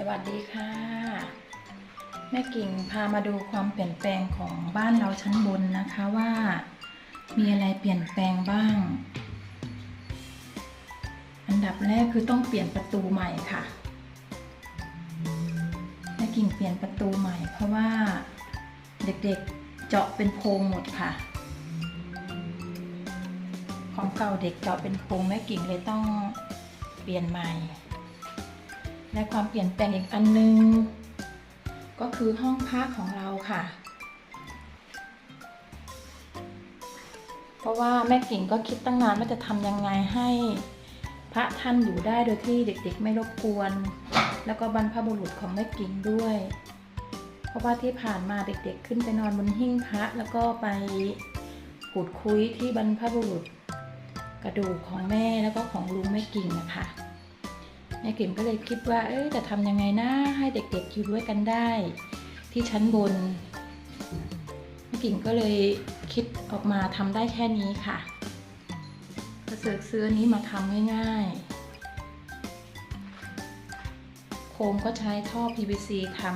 สวัสดีค่ะ แม่กิ่งพามาดูความเปลี่ยนแปลงของบ้านเราชั้นบนนะคะว่า มีอะไรเปลี่ยนแปลงบ้าง อันดับแรกคือต้องเปลี่ยนประตูใหม่ค่ะ แม่กิ่งเปลี่ยนประตูใหม่ เพราะว่าเด็กๆเจาะเป็นโพรงหมดค่ะ ของเก่าเด็กเจาะเป็นโพรงแม่กิ่งเลยต้องเปลี่ยนใหม่ และความเปลี่ยนแปลงอีกอันนึง ก็คือห้องพักของเราค่ะ เพราะว่าแม่กิ่งก็คิดตั้งนานว่าจะทำยังไงให้พระท่านอยู่ได้โดยที่เด็กๆ ไม่รบกวน แล้วก็บรรพบุรุษของแม่กิ่งด้วย เพราะว่าที่ผ่านมาเด็กๆ ขึ้นไปนอนบนหิ้งพระแล้วก็ไปพูดคุยที่บรรพบุรุษ กระดูกของแม่แล้วก็ของลุงแม่กิ่งนะคะ แม่กิ่งก็เลยคิดว่า เอ้ยจะทำยังไงนะให้เด็กๆอยู่ด้วยกันได้ ที่ชั้นบนแม่กิ่งก็เลยคิดออกมาทำได้แค่นี้ค่ะก็เสือกซื้อนี้มาทำง่ายๆ โครงก็ใช้ท่อ PVC ทำ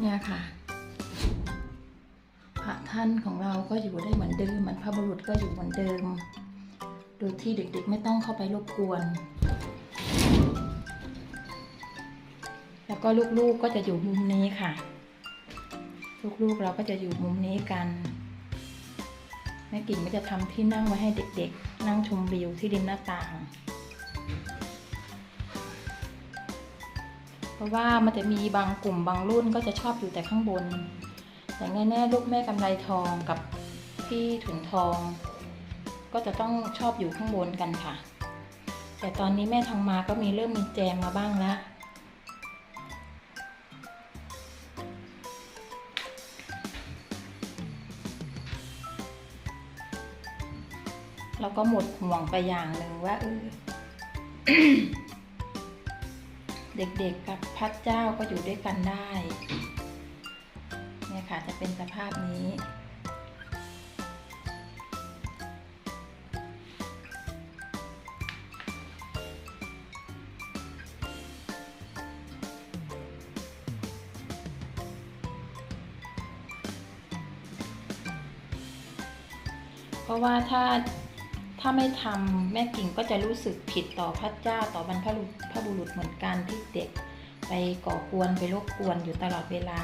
เนี่ยค่ะ ท่านของเราก็อยู่ได้เหมือนเดิมบรรพบุรุษก็อยู่เหมือนเดิม โดยที่เด็กๆไม่ต้องเข้าไปรบกวน แล้วก็ลูกๆก็จะอยู่มุมนี้ค่ะ ลูกๆเราก็จะอยู่มุมนี้กันแม่กิ่งก็จะทำที่นั่งไว้ให้เด็กๆ นั่งชมวิวที่ริมหน้าต่าง เพราะว่ามันจะมีบางกลุ่มบางรุ่นก็จะชอบอยู่แต่ข้างบน อย่างแน่ๆลูกแม่กำไรทองกับพี่ถุนทอง ก็จะต้องชอบอยู่ข้างบนกันค่ะ แต่ตอนนี้แม่ทองมาก็มีเริ่มมีแจมมาบ้างแล้วเราก็หมดห่วงไปอย่างหนึ่งว่าเออเด็กๆกับพระเจ้าก็อยู่ด้วยกันได้ ค่ะ จะเป็นสภาพนี้ เพราะว่าถ้าถ้าไม่ทำแม่กิ่งก็จะรู้สึกผิดต่อพระเจ้าต่อบรรพบุรุษพระบุรุษเหมือนกันที่เด็กไปก่อกวนไปรบกวนอยู่ตลอดเวลา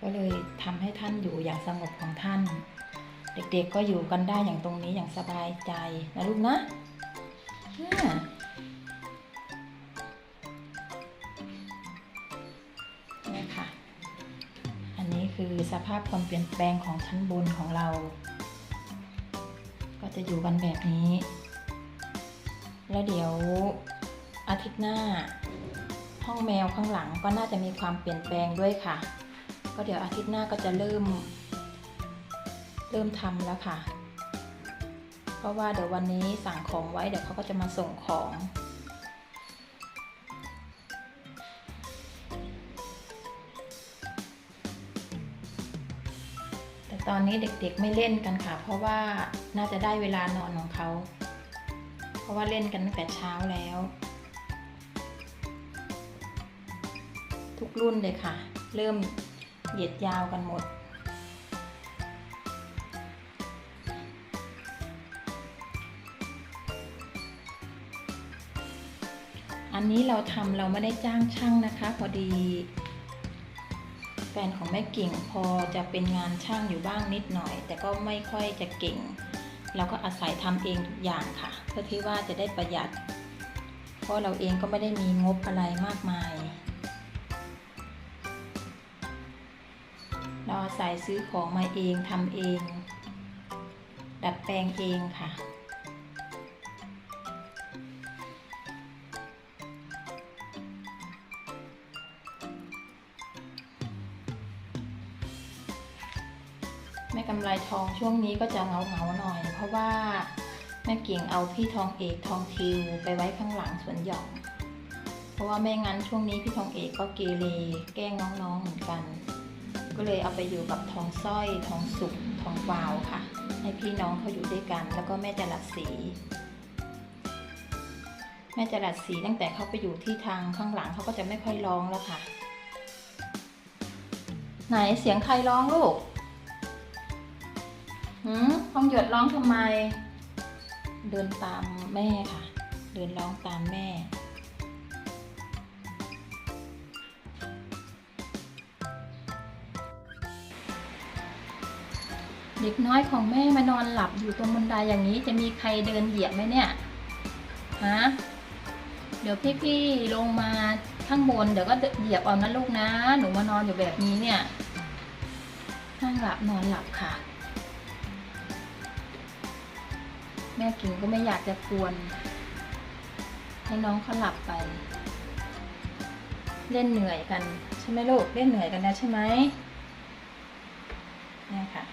ก็เลยทำให้ท่านอยู่อย่างสงบของท่าน เด็กๆก็อยู่กันได้อย่างตรงนี้อย่างสบายใจนะลูกนะเนี่ยค่ะ อันนี้คือสภาพความเปลี่ยนแปลงของชั้นบนของเรา ก็จะอยู่กันแบบนี้ แล้วเดี๋ยวอาทิตย์หน้า ห้องแมวข้างหลังก็น่าจะมีความเปลี่ยนแปลงด้วยค่ะ ก็เดี๋ยวอาทิตย์หน้าก็จะเริ่ม เริ่มทำแล้วค่ะ เพราะว่าเดี๋ยววันนี้สั่งของไว้เดี๋ยวเขาก็จะมาส่งของแต่ตอนนี้เด็กๆไม่เล่นกันค่ะ เพราะว่าน่าจะได้เวลานอนของเขา เพราะว่าเล่นกันตั้งแต่เช้าแล้ว ทุกรุ่นเลยค่ะ เริ่ม เหยียดยาวกันหมด อันนี้เราทำเราไม่ได้จ้างช่างนะคะ พอดีแฟนของแม่กิ่งพอจะเป็นงานช่างอยู่บ้างนิดหน่อย แต่ก็ไม่ค่อยจะเก่ง เราก็อาศัยทำเองทุกอย่างค่ะ เพื่อที่ว่าจะได้ประหยัด เพราะเราเองก็ไม่ได้มีงบอะไรมากมาย เราอาศัยซื้อของมาเองทำเอง ดัดแปลงเองค่ะ แม่กำไรทองช่วงนี้ก็จะเงาเงาหน่อย เพราะว่าแม่เก่งเอาพี่ทองเอกทองทิวไปไว้ข้างหลังสวนหย่อมเพราะว่าไม่งั้นช่วงนี้พี่ทองเอกก็เกเรแกล้งน้องๆเหมือนกัน ก็เลยเอาไปอยู่กับทองสร้อย ทองสุกทองวาวค่ะ ให้พี่น้องเขาอยู่ด้วยกัน แล้วก็แม่จรัสสีแม่จรัสสีตั้งแต่เขาไปอยู่ที่ทางข้างหลังเขาก็จะไม่ค่อยร้องแล้วค่ะ ไหนเสียงใครร้องลูกหืมทองหยดร้องทำไม เดินตามแม่ค่ะ เดินร้องตามแม่ เด็กน้อยของแม่มานอนหลับอยู่ตรงบันไดอย่างนี้จะมีใครเดินเหยียบไหมเนี่ยฮะเดี๋ยวพี่ๆลงมาข้างบนเดี๋ยวก็เหยียบเอานะลูกนะ หนูมานอนอยู่แบบนี้เนี่ยนั่งหลับนอนหลับค่ะ แม่กิ่งก็ไม่อยากจะกวน ให้น้องเขาหลับไป เล่นเหนื่อยกัน ใช่ไหมลูกเล่นเหนื่อยกันนะใช่ไหมเนี่ยค่ะ